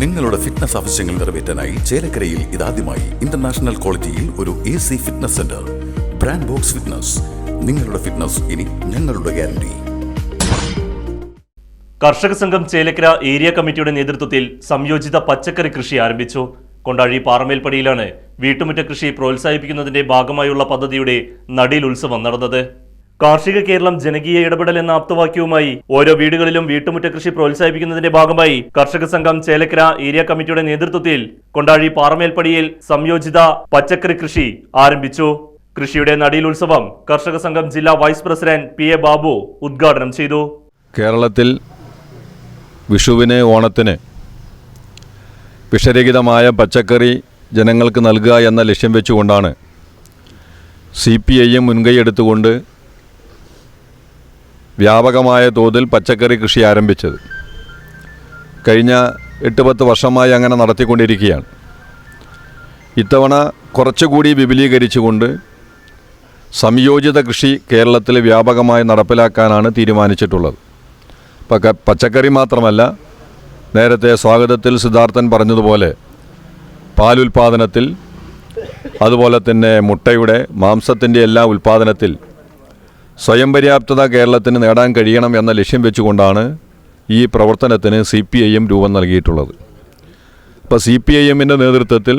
നിങ്ങളുടെ ഫിറ്റ്നസ് ആവശ്യങ്ങൾ നിറവേറ്റാനായി ചേലക്കരയിൽ ഇതാദ്യമായി ഇന്റർനാഷണൽ ക്വാളിറ്റിയിൽ ഒരു A C fitness centre brand box fitness നിങ്ങളുടെ ഫിറ്റ്നസ് ഇനി ഞങ്ങളുടെ ഗ്യാരണ്ടി കർഷക സംഘം ചേലക്കര ഏരിയ കമ്മിറ്റിയുടെ നേതൃത്വത്തിൽ സംയോജിത പച്ചക്കറി കൃഷി ആരംഭിച്ചു. കൊണ്ടാഴി പാറമേൽപ്പടിയിലാണ് വീട്ടുമുറ്റ കൃഷി പ്രോത്സാഹിപ്പിക്കുന്നതിന്റെ ഭാഗമായുള്ള പദ്ധതിയുടെ നടീൽ ഉത്സവം നടന്നത്. കാർഷിക കേരളം ജനകീയ ഇടപെടൽ എന്ന ആപ്തവാക്യവുമായി ഓരോ വീടുകളിലും വീട്ടുമുറ്റ കൃഷി പ്രോത്സാഹിപ്പിക്കുന്നതിന്റെ ഭാഗമായി കർഷക സംഘം ചേലക്കര ഏരിയ കമ്മിറ്റിയുടെ നേതൃത്വത്തിൽ കൊണ്ടാഴി പാറമേൽപ്പടിയിൽ സംയോജിത പച്ചക്കറി കൃഷി ആരംഭിച്ചു. കൃഷിയുടെ നടിയിൽ ഉത്സവം കർഷക സംഘം ജില്ലാ vice president P A Babu ഉദ്ഘാടനം ചെയ്തു. കേരളത്തിൽ വിഷുവിന് ഓണത്തിന് വിഷരഹിതമായ പച്ചക്കറി ജനങ്ങൾക്ക് നൽകുക എന്ന ലക്ഷ്യം വെച്ചുകൊണ്ടാണ് സി പി ഐ എം മുൻകൈ എടുത്തുകൊണ്ട് വ്യാപകമായ തോതിൽ പച്ചക്കറി കൃഷി ആരംഭിച്ചത്. കഴിഞ്ഞ എട്ട് പത്ത് വർഷമായി അങ്ങനെ നടത്തിക്കൊണ്ടിരിക്കുകയാണ്. ഇത്തവണ കുറച്ചുകൂടി വിപുലീകരിച്ചുകൊണ്ട് സംയോജിത കൃഷി കേരളത്തിൽ വ്യാപകമായി നടപ്പിലാക്കാനാണ് തീരുമാനിച്ചിട്ടുള്ളത്. പച്ചക്കറി മാത്രമല്ല നേരത്തെ സ്വാഗതത്തിൽ സിദ്ധാർത്ഥൻ പറഞ്ഞതുപോലെ പാലുൽപാദനത്തിൽ അതുപോലെ തന്നെ മുട്ടയുടെ മാംസത്തിന്റെ എല്ലാ ഉൽപാദനത്തിൽ സ്വയം പര്യാപ്തത കേരളത്തിന് നേടാൻ കഴിയണം എന്ന ലക്ഷ്യം വെച്ചുകൊണ്ടാണ് ഈ പ്രവർത്തനത്തിന് സി പി ഐ എം രൂപം നൽകിയിട്ടുള്ളത്. ഇപ്പോൾ സി പി ഐ എമ്മിന്റെ നേതൃത്വത്തിൽ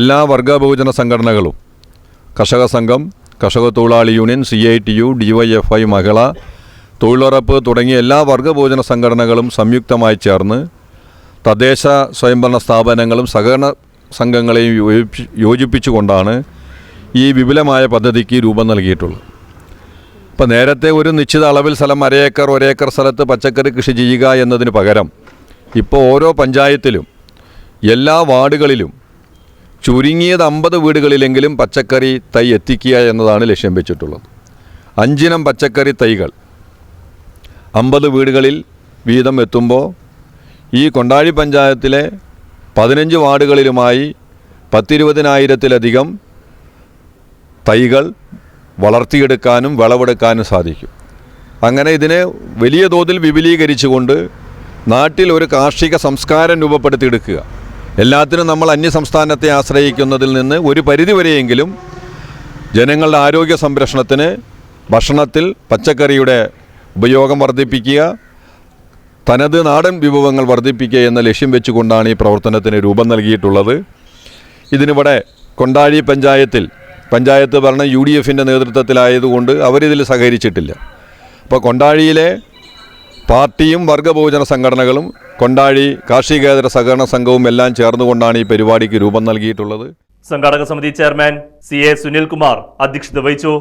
എല്ലാ വർഗ ബഹുജന സംഘടനകളും കർഷക സംഘം കർഷക തൊഴിലാളി union C I T U D Y F I മഹിള തൊഴിലുറപ്പ് തുടങ്ങിയ എല്ലാ വർഗ ബഹുജന സംഘടനകളും സംയുക്തമായി ചേർന്ന് തദ്ദേശ സ്വയംഭരണ സ്ഥാപനങ്ങളും സഹകരണ സംഘങ്ങളെയും യോജിപ്പിച്ചുകൊണ്ടാണ് ഈ വിപുലമായ പദ്ധതിക്ക് രൂപം നൽകിയിട്ടുള്ളത്. ഇപ്പം നേരത്തെ ഒരു നിശ്ചിത അളവിൽ സ്ഥലം അരയേക്കർ ഒരേക്കർ സ്ഥലത്ത് പച്ചക്കറി കൃഷി ചെയ്യുക എന്നതിന് പകരം ഇപ്പോൾ ഓരോ പഞ്ചായത്തിലും എല്ലാ വാർഡുകളിലും ചുരുങ്ങിയത് അമ്പത് വീടുകളിലെങ്കിലും പച്ചക്കറി തൈ എത്തിക്കുക എന്നതാണ് ലക്ഷ്യം വെച്ചിട്ടുള്ളത്. അഞ്ചിനം പച്ചക്കറി തൈകൾ അമ്പത് വീടുകളിൽ വീതം എത്തുമ്പോൾ ഈ കൊണ്ടാഴി പഞ്ചായത്തിലെ പതിനഞ്ച് വാർഡുകളിലുമായി പത്തിരുപതിനായിരത്തിലധികം തൈകൾ വളർത്തിയെടുക്കാനും വിളവെടുക്കാനും സാധിക്കും. അങ്ങനെ ഇതിനെ വലിയ തോതിൽ വിപുലീകരിച്ചുകൊണ്ട് നാട്ടിൽ ഒരു കാർഷിക സംസ്കാരം രൂപപ്പെടുത്തിയെടുക്കുക. എല്ലാത്തിനും നമ്മൾ അന്യസംസ്ഥാനത്തെ ആശ്രയിക്കുന്നതിൽ നിന്ന് ഒരു പരിധിവരെയെങ്കിലും ജനങ്ങളുടെ ആരോഗ്യ സംരക്ഷണത്തിന് ഭക്ഷണത്തിൽ പച്ചക്കറിയുടെ ഉപയോഗം വർദ്ധിപ്പിക്കുക തനത് നാടൻ വിഭവങ്ങൾ വർദ്ധിപ്പിക്കുക എന്ന ലക്ഷ്യം വെച്ചുകൊണ്ടാണ് ഈ പ്രവർത്തനത്തിന് രൂപം നൽകിയിട്ടുള്ളത്. ഇതിനിവിടെ കൊണ്ടാഴി പഞ്ചായത്തിൽ പഞ്ചായത്ത് ഭരണം യു ഡി എഫിന്റെ നേതൃത്വത്തിലായതുകൊണ്ട് അവരിതിൽ സഹകരിച്ചിട്ടില്ല. അപ്പോൾ കൊണ്ടാഴിയിലെ പാർട്ടിയും വർഗബഹുജന സംഘടനകളും കൊണ്ടാഴി കാർഷികേതര സഹകരണ സംഘവും എല്ലാം ചേർന്നുകൊണ്ടാണ് ഈ പരിപാടിക്ക് രൂപം നൽകിയിട്ടുള്ളത്. സംഘാടക സമിതി ചെയർമാൻ സി എ സുനിൽകുമാർ അധ്യക്ഷത വഹിച്ചു.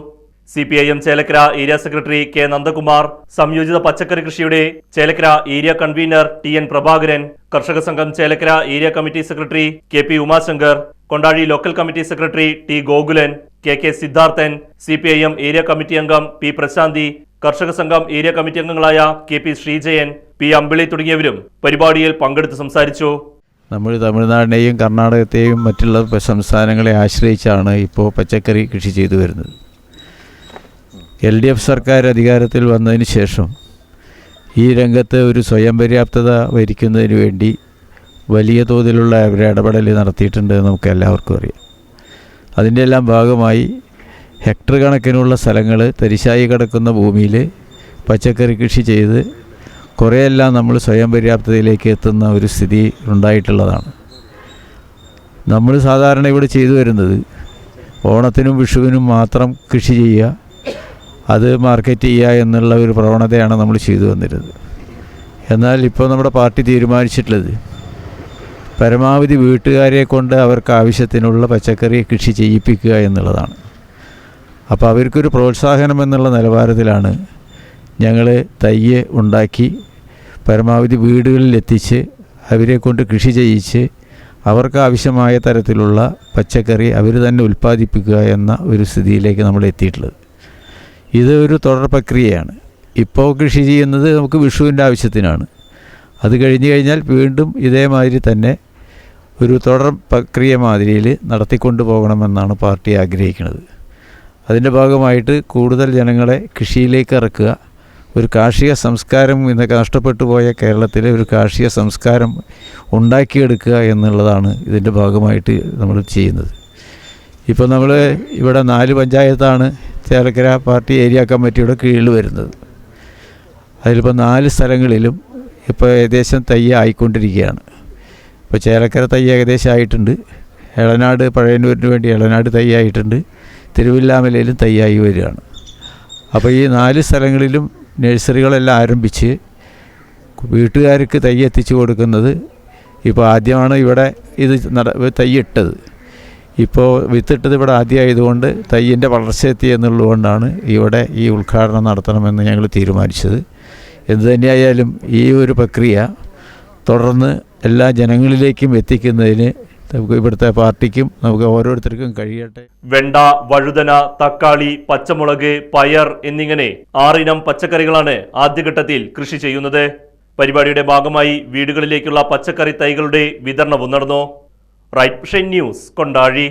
C P I M Chelakkara area secretary K Nandakumar സംയോജിത പച്ചക്കറി കൃഷിയുടെ Chelakkara area convener T N Prabhakaran കർഷക സംഘം Chelakkara area committee secretary K P Umashankar Kondazhi local committee secretary T Gokulan K K Siddharthan C P I M area committee അംഗം P പ്രശാന്തി കർഷക സംഘം area committee അംഗങ്ങളായ K P Sreejayan P Ambili തുടങ്ങിയവരും പരിപാടിയിൽ പങ്കെടുത്ത് സംസാരിച്ചു. നമ്മൾ തമിഴ്നാടിനെയും കർണാടകത്തെയും മറ്റുള്ള സംസ്ഥാനങ്ങളെ ആശ്രയിച്ചാണ് ഇപ്പോൾ പച്ചക്കറി കൃഷി ചെയ്തു വരുന്നത്. എൽ ഡി എഫ് സർക്കാർ അധികാരത്തിൽ വന്നതിന് ശേഷം ഈ രംഗത്ത് ഒരു സ്വയം പര്യാപ്തത വരിക്കുന്നതിന് വേണ്ടി വലിയ തോതിലുള്ള ഒരു ഇടപെടൽ നടത്തിയിട്ടുണ്ട് നമുക്ക് എല്ലാവർക്കും അറിയാം. അതിന്റെ എല്ലാം ഭാഗമായി ഹെക്ടർ കണക്കിനുള്ള സ്ഥലങ്ങൾ തരിശായി കിടക്കുന്ന ഭൂമിയിൽ പച്ചക്കറി കൃഷി ചെയ്ത് കുറേയെല്ലാം നമ്മൾ സ്വയം പര്യാപ്തതയിലേക്ക് എത്തുന്ന ഒരു സ്ഥിതി ഉണ്ടായിട്ടുള്ളതാണ്. നമ്മൾ സാധാരണ ഇവിടെ ചെയ്തു വരുന്നത് ഓണത്തിനും വിഷുവിനും മാത്രം കൃഷി ചെയ്യുക അത് മാർക്കറ്റ് ചെയ്യുക എന്നുള്ള ഒരു പ്രവണതയാണ് നമ്മൾ ചെയ്തു വന്നിരുന്നത്. എന്നാൽ ഇപ്പോൾ നമ്മുടെ പാർട്ടി തീരുമാനിച്ചിട്ടുള്ളത് പരമാവധി വീട്ടുകാരെ കൊണ്ട് അവർക്ക് ആവശ്യത്തിനുള്ള പച്ചക്കറി കൃഷി ചെയ്യിപ്പിക്കുക എന്നുള്ളതാണ്. അപ്പോൾ അവർക്കൊരു പ്രോത്സാഹനം എന്നുള്ള നിലവാരത്തിലാണ് ഞങ്ങൾ തയ്യ് ഉണ്ടാക്കി പരമാവധി വീടുകളിൽ എത്തിച്ച് അവരെ കൊണ്ട് കൃഷി ചെയ്യിച്ച് അവർക്ക് ആവശ്യമായ തരത്തിലുള്ള പച്ചക്കറി അവർ തന്നെ ഉൽപ്പാദിപ്പിക്കുക എന്ന ഒരു സ്ഥിതിയിലേക്ക് നമ്മൾ എത്തിയിട്ടുള്ളത്. ഇത് ഒരു തുടർ പ്രക്രിയയാണ്. ഇപ്പോൾ കൃഷി ചെയ്യുന്നത് നമുക്ക് വിഷുവിന്റെ ആവശ്യത്തിനാണ്. അത് കഴിഞ്ഞ് കഴിഞ്ഞാൽ വീണ്ടും ഇതേമാതിരി തന്നെ ഒരു തുടർ പ്രക്രിയ മാതിരിയിൽ നടത്തിക്കൊണ്ടു പോകണമെന്നാണ് പാർട്ടി ആഗ്രഹിക്കുന്നത്. അതിന്റെ ഭാഗമായിട്ട് കൂടുതൽ ജനങ്ങളെ കൃഷിയിലേക്ക് ഇറക്കുക ഒരു കാർഷിക സംസ്കാരം ഇന്നൊക്കെ നഷ്ടപ്പെട്ടു പോയ കേരളത്തിലെ ഒരു കാർഷിക സംസ്കാരം ഉണ്ടാക്കിയെടുക്കുക എന്നുള്ളതാണ് ഇതിന്റെ ഭാഗമായിട്ട് നമ്മൾ ചെയ്യുന്നത്. ഇപ്പോൾ നമ്മൾ ഇവിടെ നാല് പഞ്ചായത്താണ് ചേലക്കര പാർട്ടി ഏരിയ കമ്മിറ്റിയുടെ കീഴിൽ വരുന്നത്. അതിലിപ്പോൾ നാല് സ്ഥലങ്ങളിലും ഇപ്പോൾ ഏകദേശം തയ്യ ആയിക്കൊണ്ടിരിക്കുകയാണ് ഇപ്പോൾ ചേലക്കര തൈ ഏകദേശം ആയിട്ടുണ്ട് ഇളനാട് പഴയന്നൂരിന് വേണ്ടി ഇളനാട് എളനാട് ആയിട്ടുണ്ട് തിരുവില്ലാമലയിലും തൈയായി വരികയാണ്. അപ്പോൾ ഈ നാല് സ്ഥലങ്ങളിലും നഴ്സറികളെല്ലാം ആരംഭിച്ച് വീട്ടുകാർക്ക് തൈ എത്തിച്ചു കൊടുക്കുന്നത് ഇപ്പോൾ ആദ്യമാണ് ഇവിടെ ഇത് നട തൈ ഇട്ടത്. ഇപ്പോൾ വിത്തിട്ടത് ഇവിടെ ആദ്യമായതുകൊണ്ട് തയ്യിന്റെ വളർച്ച എത്തി എന്നുള്ളതുകൊണ്ടാണ് ഇവിടെ ഈ ഉദ്ഘാടനം നടത്തണമെന്ന് ഞങ്ങൾ തീരുമാനിച്ചത്. എന്തു തന്നെയായാലും ഈ ഒരു പ്രക്രിയ തുടർന്ന് എല്ലാ ജനങ്ങളിലേക്കും എത്തിക്കുന്നതിന് നമുക്ക് ഇവിടുത്തെ പാർട്ടിക്കും നമുക്ക് ഓരോരുത്തർക്കും കഴിയട്ടെ. വെണ്ട വഴുതന തക്കാളി പച്ചമുളക് പയർ എന്നിങ്ങനെ ആറിനം പച്ചക്കറികളാണ് ആദ്യഘട്ടത്തിൽ കൃഷി ചെയ്യുന്നത്. പരിപാടിയുടെ ഭാഗമായി വീടുകളിലേക്കുള്ള പച്ചക്കറി തൈകളുടെ വിതരണവും നടന്നു. Right news Kondazhi.